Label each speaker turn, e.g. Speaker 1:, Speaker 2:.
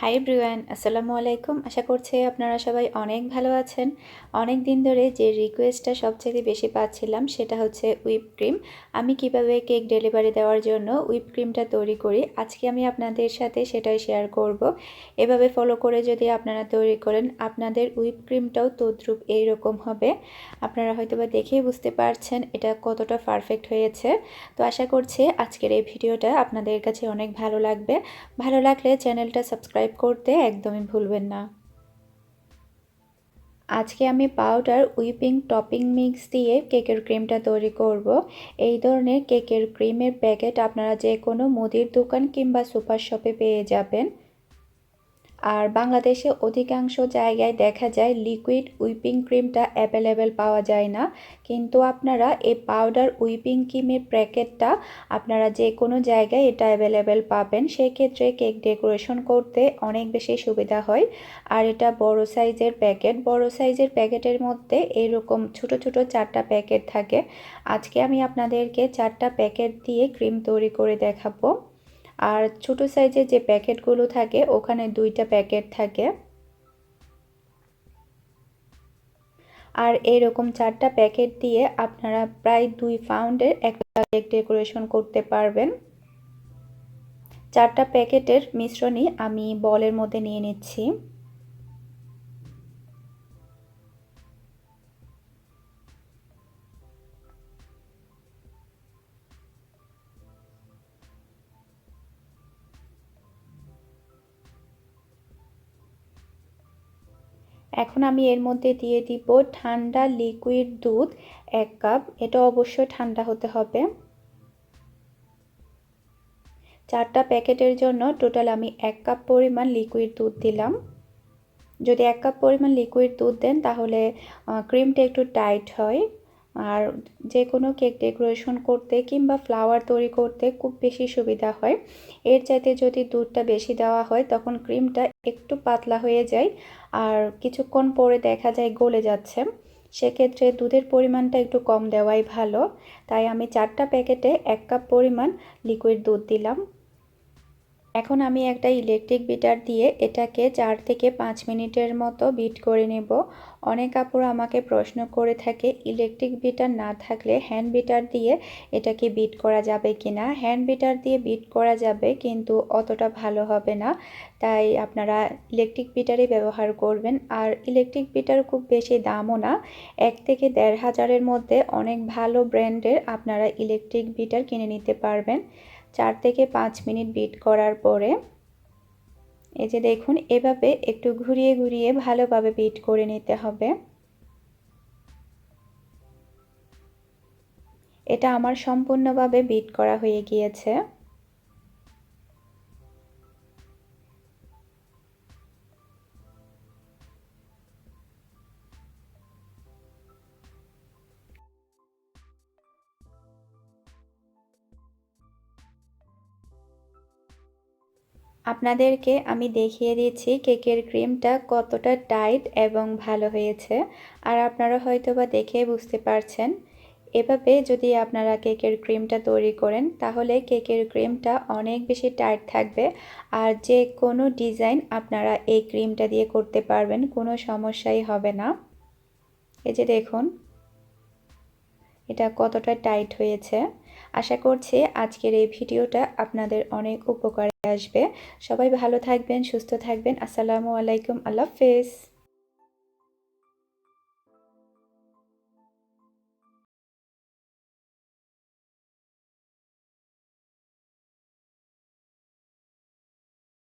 Speaker 1: High ব্রিওয়ান আসসালামু আলাইকুম। আশা করছি আপনারা সবাই অনেক ভালো আছেন। অনেক দিন ধরে যে রিকোয়েস্টটা সবচেয়ে বেশি পাচ্ছিলাম সেটা হচ্ছে হুইপ ক্রিম আমি কীভাবে কেক ডেলিভারি দেওয়ার জন্য হুইপ ক্রিমটা তৈরি করি, আজকে আমি আপনাদের সাথে সেটাই শেয়ার করব। এভাবে ফলো করে যদি আপনারা তৈরি করেন, আপনাদের হুইপ ক্রিমটাও তদ্রুপ এইরকম হবে। আপনারা হয়তোবা দেখেই বুঝতে পারছেন এটা কতটা পারফেক্ট হয়েছে। তো আশা করছি আজকের এই ভিডিওটা আপনাদের কাছে অনেক ভালো লাগবে। ভালো লাগলে চ্যানেলটা সাবস্ক্রাইব সাবস্ক্রাইব করতে একদমই ভুলবেন না আজকে আমি পাউডার উইপিং টপিং মিক্স দিয়ে কেকের ক্রিমটা তৈরি করব। এই ধরনের কেকের ক্রিমের প্যাকেট আপনারা যে কোনো মুদির দোকান কিংবা সুপার শপে পেয়ে যাবেন আর বাংলাদেশে অধিকাংশ জায়গায় দেখা যায় লিকুইড উইপিং ক্রিমটা অ্যাভেলেবেল পাওয়া যায় না। কিন্তু আপনারা এই পাউডার উইপিং ক্রিমের প্যাকেটটা আপনারা যে কোনো জায়গায় এটা অ্যাভেলেবেল পাবেন। সেক্ষেত্রে কেক ডেকোরেশন করতে অনেক বেশি সুবিধা হয়। আর এটা বড় সাইজের প্যাকেট। বড় সাইজের প্যাকেটের মধ্যে এরকম ছোট ছোট চারটা প্যাকেট থাকে। আজকে আমি আপনাদেরকে চারটা প্যাকেট দিয়ে ক্রিম তৈরি করে দেখাবো। আর ছোট সাইজের যে প্যাকেটগুলো থাকে, ওখানে দুইটা প্যাকেট থাকে। আর এরকম চারটা প্যাকেট দিয়ে আপনারা প্রায় দুই পাউন্ডের একটা কেক ডেকোরেশন করতে পারবেন। চারটা প্যাকেটের মিশ্রণই আমি বলের মধ্যে নিয়ে নিচ্ছি। এখন আমি এর মধ্যে দিয়ে দিব ঠান্ডা লিকুইড দুধ, এক কাপ। এটা অবশ্যই ঠান্ডা হতে হবে। চারটা প্যাকেটের জন্য টোটাল আমি এক কাপ পরিমাণ লিকুইড দুধ দিলাম। যদি এক কাপ পরিমাণ লিকুইড দুধ দেন, তাহলে ক্রিমটা একটু টাইট হয়। আর যে কোনো কেক ডেকোরেশন করতে কিংবা ফ্লাওয়ার তৈরি করতে খুব বেশি সুবিধা হয়। এর চাইতে যদি দুধটা বেশি দেওয়া হয়, তখন ক্রিমটা একটু পাতলা হয়ে যায় আর কিছুক্ষণ পরে দেখা যায় গলে যাচ্ছে। সেক্ষেত্রে দুধের পরিমাণটা একটু কম দেওয়াই ভালো। তাই আমি চারটা প্যাকেটে এক কাপ পরিমাণ লিকুইড দুধ দিলাম। এখন আমি একটা ইলেকট্রিক বিটার দিয়ে এটাকে চার থেকে পাঁচ মিনিটের মতো বিট করে নেব। অনেক কাপড় আমাকে প্রশ্ন করে থাকে ইলেকট্রিক বিটার না থাকলে হ্যান্ড বিটার দিয়ে এটাকে বিট করা যাবে কি না? হ্যান্ড বিটার দিয়ে বিট করা যাবে কিন্তু অতটা ভালো হবে না। তাই আপনারা ইলেকট্রিক বিটারই ব্যবহার করবেন। আর ইলেকট্রিক বিটার খুব বেশি দামও না, এক থেকে দেড় হাজারের মধ্যে অনেক ভালো ব্র্যান্ডের আপনারা ইলেকট্রিক বিটার কিনে নিতে পারবেন। চার থেকে পাঁচ মিনিট বিট করার পরে, এই যে দেখুন, এভাবে একটু ঘুরিয়ে ঘুরিয়ে ভালোভাবে বিট করে নিতে হবে। এটা আমার সম্পূর্ণভাবে বিট করা হয়ে গিয়েছে। আপনাদেরকে আমি দেখিয়ে দিচ্ছি কেকের ক্রিমটা কতটা টাইট এবং ভালো হয়েছে। আর আপনারা হয়তো বা দেখে বুঝতে পারছেন। এভাবে যদি আপনারা কেকের ক্রিমটা তৈরি করেন, তাহলে কেকের ক্রিমটা অনেক বেশি টাইট থাকবে। আর যে কোনো ডিজাইন আপনারা এই ক্রিমটা দিয়ে করতে পারবেন, কোনো সমস্যাই হবে না। এই যে দেখুন, এটা কতটা টাইট হয়েছে। আশা করছি আজকের এই ভিডিওটা আপনাদের অনেক উপকারে আসবে। সবাই ভালো থাকবেন, সুস্থ থাকবেন। আসসালামু আলাইকুম, আল্লাহ হাফেজ।